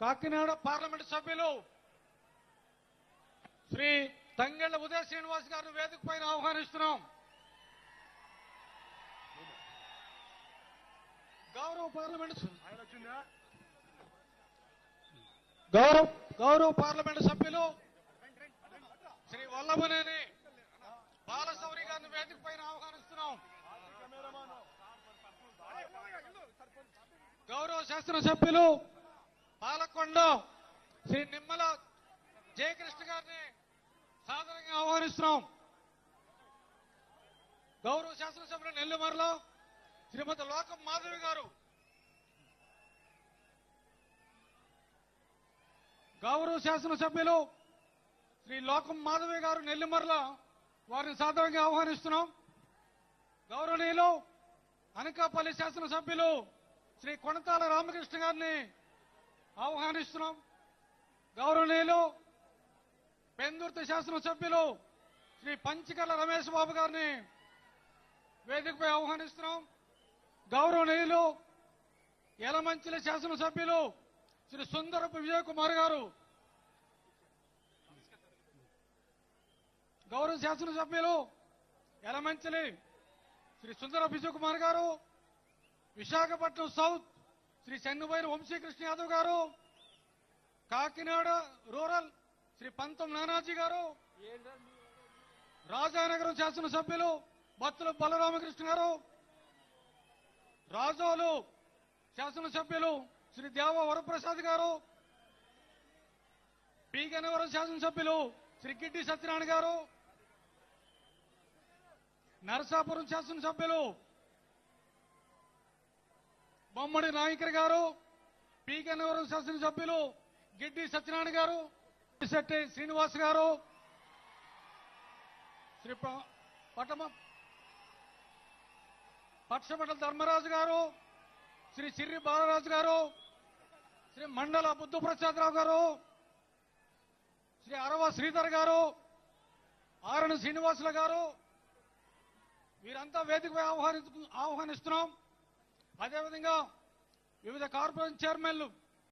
Kakinada parliament సభ్యులు శ్రీ తంగెళ్ళ ఉదయ శ్రీనివాస్ గారిని వేదిక పైన ఆహ్వానిస్తున్నాం. గౌరవ పార్లమెంట్ గౌరవ గౌరవ పార్లమెంట్ సభ్యులు శ్రీ వల్లభనేని బాలశౌరి గారిని వేదిక పైన ఆహ్వానిస్తున్నాం. గౌరవ శాసనసభ్యులు పాలకొండ శ్రీ నిమ్మల జయకృష్ణ గారిని సాదరంగా ఆహ్వానిస్తున్నాం. గౌరవ శాసనసభ్యులు నెల్లిమర్లో శ్రీమతి లోకం మాధవి గారు. గౌరవ శాసనసభ్యులు శ్రీ లోకం మాధవి గారు నెల్లిమర్ల వారిని సాదరంగా ఆహ్వానిస్తున్నాం. గౌరవనీయులు అనకాపల్లి శాసనసభ్యులు శ్రీ కొనతాల రామకృష్ణ గారిని ఆహ్వానిస్తున్నాం. గౌరవనీయులు పెందుర్తి శాసనసభ్యులు శ్రీ పంచకర్ల రమేష్ బాబు గారిని వేదికపై ఆహ్వానిస్తున్నాం. గౌరవనీయులు యలమంచిలి శాసనసభ్యులు శ్రీ సుందరపు విజయ్ కుమార్ గారు గౌరవ శాసనసభ్యులు యలమంచిలి శ్రీ సుందర విజయ్ కుమార్ గారు విశాఖపట్నం సౌత్ శ్రీ చెన్నుబైన వంశీకృష్ణ యాదవ్ గారు కాకినాడ రూరల్ శ్రీ పంతం నానాజీ గారు రాజానగరం శాసనసభ్యులు బత్తుల బలరామకృష్ణ గారు రాజోలు శాసనసభ్యులు శ్రీ దేవ వరప్రసాద్ గారు పి గన్నవరం శాసనసభ్యులు శ్రీ గిడ్డి సత్యనారాయణ గారు నరసాపురం శాసనసభ్యులు మమ్మడి నాయకర్ గారు పీకన్నవరం శాసనసభ్యులు గిడ్డి సత్యనారాయణ గారు శెట్టి శ్రీనివాస్ గారు శ్రీ ప- పటమ పక్షపటల ధర్మరాజు గారు శ్రీ సిర్రి బాలరాజు గారు శ్రీ మండల బుద్ధ ప్రసాదరావు గారు శ్రీ అరవ శ్రీధర్ గారు ఆరణ శ్రీనివాసుల గారు వీరంతా వేదికపై ఆహ్వానిస్తున్నాం. అదేవిధంగా వివిధ కార్పొరేషన్ చైర్మన్లు